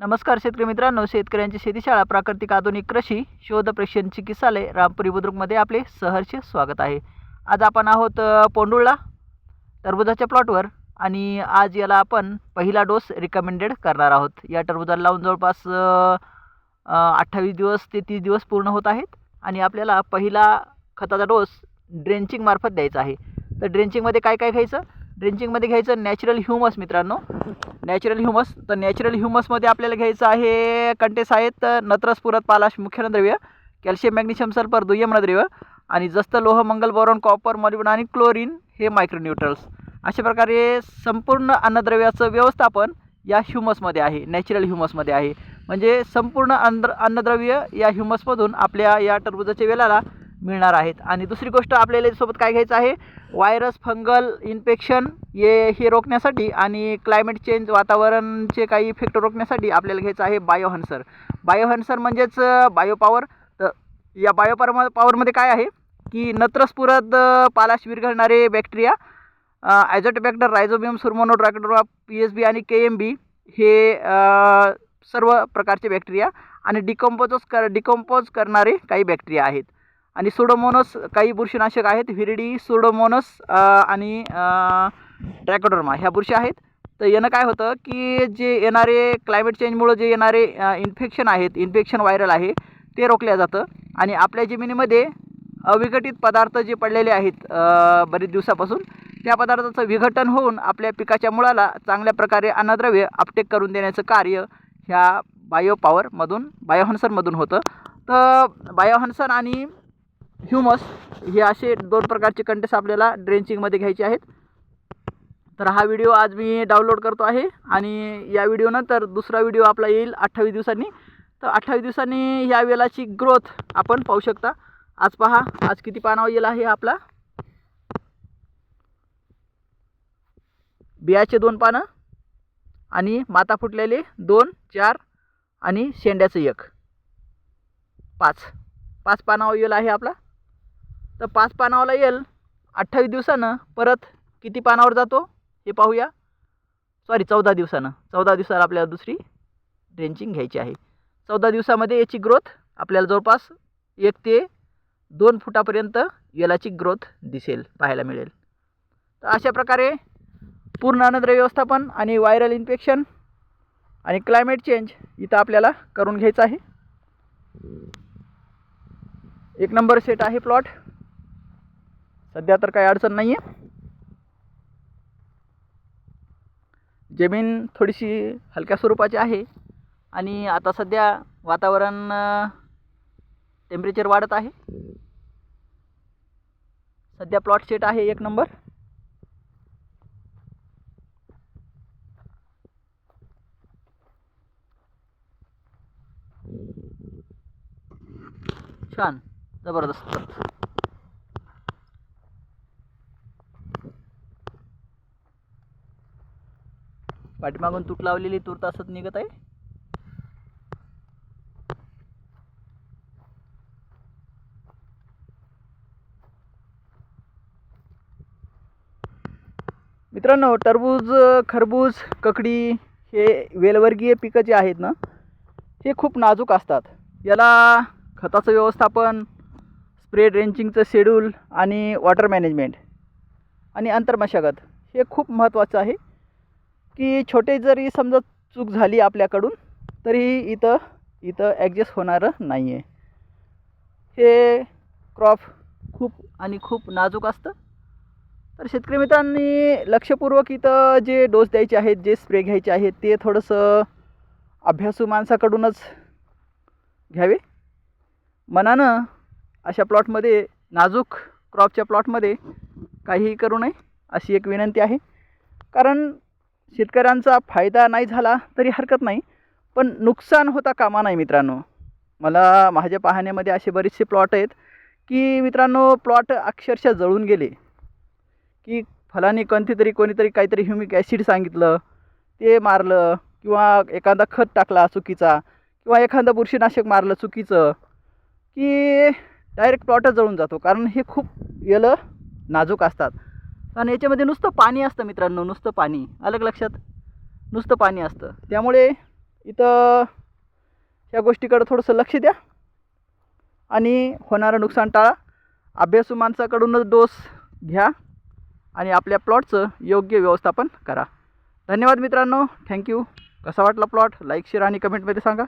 नमस्कार शेतकरी मित्रांनो शेतकऱ्यांची शेतीशाळा प्राकृतिक आधुनिक कृषी शोध प्रेक्षण चिकित्सालय रामपुरी बुद्रुकमध्ये आपले सहर्ष स्वागत आहे. आज आपण आहोत पोंडुळला टरबुजाच्या प्लॉटवर आणि आज याला आपण पहिला डोस रिकमेंडेड करणार आहोत. या टरबुजाला लावून जवळपास अठ्ठावीस दिवस ते तीस दिवस पूर्ण होत आहेत आणि आपल्याला पहिला खताचा डोस ड्रेंचिंगमार्फत द्यायचा आहे. तर ड्रेंचिंगमध्ये काय काय घ्यायचं? ड्रेंचिंगमध्ये घ्यायचं नॅचरल ह्युमस मित्रांनो. नॅचरल ह्युमस तर नॅचरल ह्युमसमध्ये आपल्याला घ्यायचं आहे कंटेस आहेत नत्रस पुरत पालाश मुख्यनद्रव्य कॅल्शियम मॅग्नेशियम सल्फर दुय्यमनद्रव्य आणि जस्त लोह मंगल बोरॉन कॉपर मॉलिबन आणि क्लोरीन हे मायक्रोन्यूट्रल्स अशा प्रकारे संपूर्ण अन्नद्रव्याचं व्यवस्थापन या ह्युमसमध्ये आहे नॅचरल ह्युमसमध्ये आहे. म्हणजे संपूर्ण अन्न अन्नद्रव्य या ह्युमसमधून आपल्या या टरबुजाच्या वेलाला मिळणार आहेत. आणि दुसरी गोष्ट आपल्याला सोबत काय घ्यायचं आहे? व्हायरस फंगल इन्फेक्शन हे हे रोखण्यासाठी आणि क्लायमेट चेंज वातावरणचे काही इफेक्ट रोखण्यासाठी आपल्याला घ्यायचं आहे बायोहन्सर. बायोहन्सर म्हणजेच बायोपावर. तर या बायो पॉवरमध्ये काय आहे? की नत्रस्फुरद पालाश विरघळणारे बॅक्टेरिया ॲझोटोबॅक्टर रायझोबियम सुरमोनोड्राकडोरा पी एस बी आणि के एम बी हे सर्व प्रकारचे बॅक्टेरिया आणि डिकम्पोजच कर डिकम्पोज करणारे काही बॅक्टेरिया आहेत. आणि सुडोमोनस काही बुरशीनाशक आहेत. व्हिरिडी सुडोमोनस आणि ट्रॅकोडर्मा ह्या बुरशी आहेत. तर यानं काय होतं की जे येणारे क्लायमेट चेंजमुळं जे येणारे इन्फेक्शन आहेत इन्फेक्शन व्हायरल आहे ते रोखल्या जातं. आणि आपल्या जमिनीमध्ये अविघटित पदार्थ जे पडलेले आहेत बरेच दिवसापासून त्या पदार्थाचं विघटन होऊन आपल्या पिकाच्या मुळाला चांगल्या प्रकारे अन्नद्रव्य अपटेक करून देण्याचं कार्य ह्या बायोपॉवरमधून बायोहन्सरमधून होतं. तर बायोहन्सर आणि ह्युमस हे असे दोन प्रकारचे कंटेस आपल्याला ड्रेंचिंगमध्ये घ्यायचे आहेत. तर हा व्हिडिओ आज मी डाउनलोड करतो आहे आणि या व्हिडिओनंतर दुसरा व्हिडिओ आपला येईल अठ्ठावीस दिवसांनी. तर अठ्ठावीस दिवसांनी या वेलाची ग्रोथ आपण पाहू शकता. आज पहा आज किती पानावर येल आहे आपला? बियाचे दोन पानं आणि माता फुटलेले दोन चार आणि शेंड्याचं एक. पाच. पाच पानावर येल आहे आपला. तर पाच पानावाला येल. अठ्ठावीस दिवसानं परत किती पानावर जातो हे पाहूया. सॉरी चौदा दिवसानं. चौदा दिवसाला आपल्याला दुसरी ड्रेंचिंग घ्यायची आहे. चौदा दिवसामध्ये याची ग्रोथ आपल्याला जवळपास एक ते दोन फुटापर्यंत वेलाची ग्रोथ दिसेल पाहायला मिळेल. तर अशा प्रकारे पूर्ण अन्नद्रव्य व्यवस्थापन आणि व्हायरल इन्फेक्शन आणि क्लायमेट चेंज इथं आपल्याला करून घ्यायचं आहे. एक नंबर सेट आहे प्लॉट सध्या तर काही अडचण नाही आहे जमीन थोडीशी हलक्या स्वरूपाची आहे आणि आता सध्या वातावरण टेम्परेचर वाढत आहे. सध्या प्लॉट सेट आहे एक नंबर छान. जबरदस्त. पाठीमागून तूट लावलेली तूर तासत निघत आहे. मित्रांनो टरबूज खरबूज ककडी हे वेलवर्गीय पिकं जे आहेत ना हे खूप नाजूक असतात. याला खताचं व्यवस्थापन स्प्रे ड्रेंचिंगचं शेड्यूल आणि वॉटर मॅनेजमेंट आणि अंतर्मशागत हे खूप महत्त्वाचं आहे. की छोटे जरी समजा चूक झाली आपल्याकडून तरी इथं इथं ॲडजस्ट होणारं नाही आहे हे क्रॉप खूप आणि खूप नाजूक असतं. तर शेतकरी मित्रांनी लक्षपूर्वक इथं जे डोस द्यायचे आहेत जे स्प्रे घ्यायचे आहेत ते थोडंसं अभ्यासू माणसाकडूनच घ्यावे. मनानं अशा प्लॉटमध्ये नाजूक क्रॉपच्या प्लॉटमध्ये काहीही करू नये अशी एक विनंती आहे. कारण शेतकऱ्यांचा फायदा नाही झाला तरी हरकत नाही पण नुकसान होता कामा नाही मित्रांनो. मला माझ्या पाहण्यामध्ये असे बरेचसे प्लॉट आहेत की मित्रांनो प्लॉट अक्षरशः जळून गेले. की फलानी कोणती तरी कोणीतरी काहीतरी ह्युमिक ॲसिड सांगितलं ते मारलं किंवा एखादा खत टाकला चुकीचा किंवा एखादं बुरशीनाशक मारलं चुकीचं की डायरेक्ट प्लॉटच जळून जातो. कारण हे खूप येलं नाजूक असतात. कारण याच्यामध्ये नुसतं पाणी असतं मित्रांनो नुसतं पाणी. अलग लक्षात. नुसतं पाणी असतं. त्यामुळे इथं ह्या गोष्टीकडं थोडंसं लक्ष द्या. आणि होणारं नुकसान टाळा. अभ्यासू माणसाकडूनच डोस घ्या आणि आपल्या प्लॉटचं योग्य व्यवस्थापन करा. धन्यवाद मित्रांनो. थँक्यू कसा वाटला प्लॉट? लाईक शेअर आणि कमेंटमध्ये सांगा.